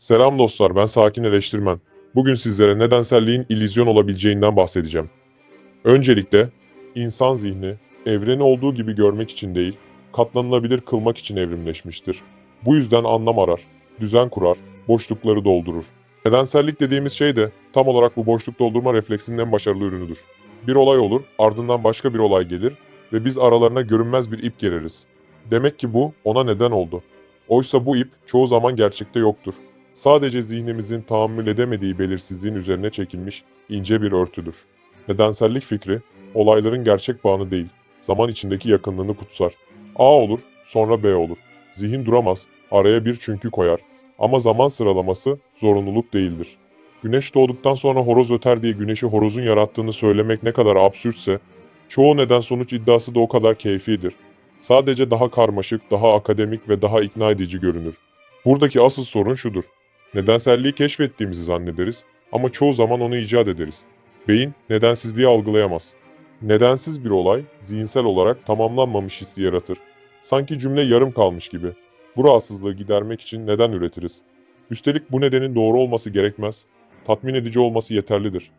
Selam dostlar, ben Sakin Eleştirmen. Bugün sizlere nedenselliğin illüzyon olabileceğinden bahsedeceğim. Öncelikle, insan zihni, evreni olduğu gibi görmek için değil, katlanılabilir kılmak için evrimleşmiştir. Bu yüzden anlam arar, düzen kurar, boşlukları doldurur. Nedensellik dediğimiz şey de tam olarak bu boşluk doldurma refleksinin en başarılı ürünüdür. Bir olay olur, ardından başka bir olay gelir ve biz aralarına görünmez bir ip gereriz. Demek ki bu ona neden oldu. Oysa bu ip çoğu zaman gerçekte yoktur. Sadece zihnimizin tahammül edemediği belirsizliğin üzerine çekilmiş ince bir örtüdür. Nedensellik fikri, olayların gerçek bağını değil, zaman içindeki yakınlığını kutsar. A olur, sonra B olur. Zihin duramaz, araya bir çünkü koyar. Ama zaman sıralaması zorunluluk değildir. Güneş doğduktan sonra horoz öter diye güneşi horozun yarattığını söylemek ne kadar absürtse, çoğu neden sonuç iddiası da o kadar keyfidir. Sadece daha karmaşık, daha akademik ve daha ikna edici görünür. Buradaki asıl sorun şudur. Nedenselliği keşfettiğimizi zannederiz ama çoğu zaman onu icat ederiz. Beyin nedensizliği algılayamaz. Nedensiz bir olay zihinsel olarak tamamlanmamış hissi yaratır. Sanki cümle yarım kalmış gibi. Bu rahatsızlığı gidermek için neden üretiriz? Üstelik bu nedenin doğru olması gerekmez. Tatmin edici olması yeterlidir.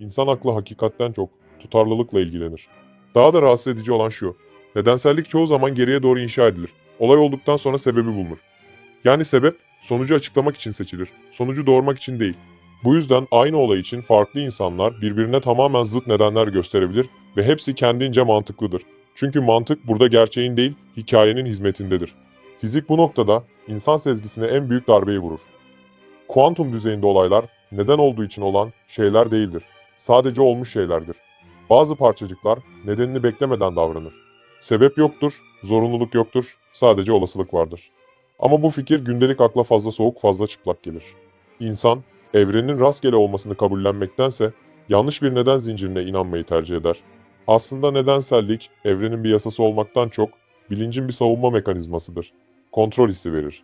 İnsan aklı hakikatten çok tutarlılıkla ilgilenir. Daha da rahatsız edici olan şu. Nedensellik çoğu zaman geriye doğru inşa edilir. Olay olduktan sonra sebebi bulunur. Yani sebep sonucu açıklamak için seçilir. Sonucu doğurmak için değil. Bu yüzden aynı olay için farklı insanlar birbirine tamamen zıt nedenler gösterebilir ve hepsi kendince mantıklıdır. Çünkü mantık burada gerçeğin değil, hikayenin hizmetindedir. Fizik bu noktada insan sezgisine en büyük darbeyi vurur. Kuantum düzeyinde olaylar neden olduğu için olan şeyler değildir. Sadece olmuş şeylerdir. Bazı parçacıklar nedenini beklemeden davranır. Sebep yoktur, zorunluluk yoktur, sadece olasılık vardır. Ama bu fikir gündelik akla fazla soğuk, fazla çıplak gelir. İnsan, evrenin rastgele olmasını kabullenmektense yanlış bir neden zincirine inanmayı tercih eder. Aslında nedensellik, evrenin bir yasası olmaktan çok, bilincin bir savunma mekanizmasıdır. Kontrol hissi verir.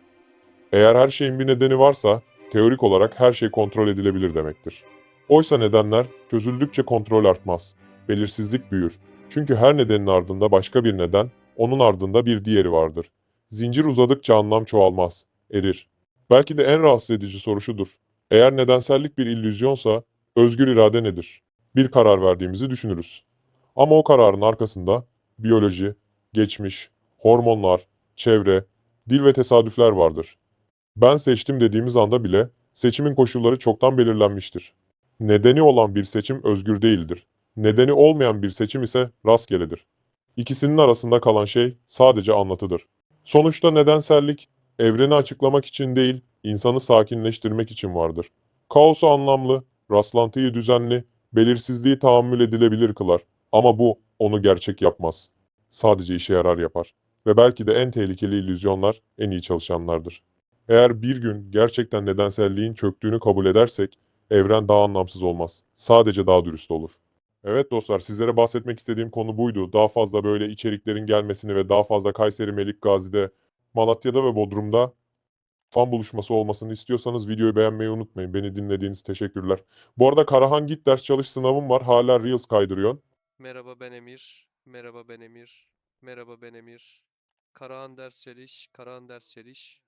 Eğer her şeyin bir nedeni varsa, teorik olarak her şey kontrol edilebilir demektir. Oysa nedenler çözüldükçe kontrol artmaz. Belirsizlik büyür. Çünkü her nedenin ardında başka bir neden, onun ardında bir diğeri vardır. Zincir uzadıkça anlam çoğalmaz, erir. Belki de en rahatsız edici soru şudur. Eğer nedensellik bir illüzyonsa, özgür irade nedir? Bir karar verdiğimizi düşünürüz. Ama o kararın arkasında biyoloji, geçmiş, hormonlar, çevre, dil ve tesadüfler vardır. Ben seçtim dediğimiz anda bile seçimin koşulları çoktan belirlenmiştir. Nedeni olan bir seçim özgür değildir. Nedeni olmayan bir seçim ise rastgeledir. İkisinin arasında kalan şey sadece anlatıdır. Sonuçta nedensellik, evreni açıklamak için değil, insanı sakinleştirmek için vardır. Kaosu anlamlı, rastlantıyı düzenli, belirsizliği tahammül edilebilir kılar. Ama bu onu gerçek yapmaz. Sadece işe yarar yapar. Ve belki de en tehlikeli illüzyonlar en iyi çalışanlardır. Eğer bir gün gerçekten nedenselliğin çöktüğünü kabul edersek, evren daha anlamsız olmaz. Sadece daha dürüst olur. Evet dostlar, sizlere bahsetmek istediğim konu buydu. Daha fazla böyle içeriklerin gelmesini ve daha fazla Kayseri Melik Gazi'de, Malatya'da ve Bodrum'da fan buluşması olmasını istiyorsanız videoyu beğenmeyi unutmayın. Beni dinlediğiniz teşekkürler. Bu arada Karahan Git ders çalış sınavım var. Hala Reels kaydırıyorsun. Merhaba ben Emir. Merhaba ben Emir. Merhaba ben Emir. Karahan ders çeliş. Karahan ders çeliş.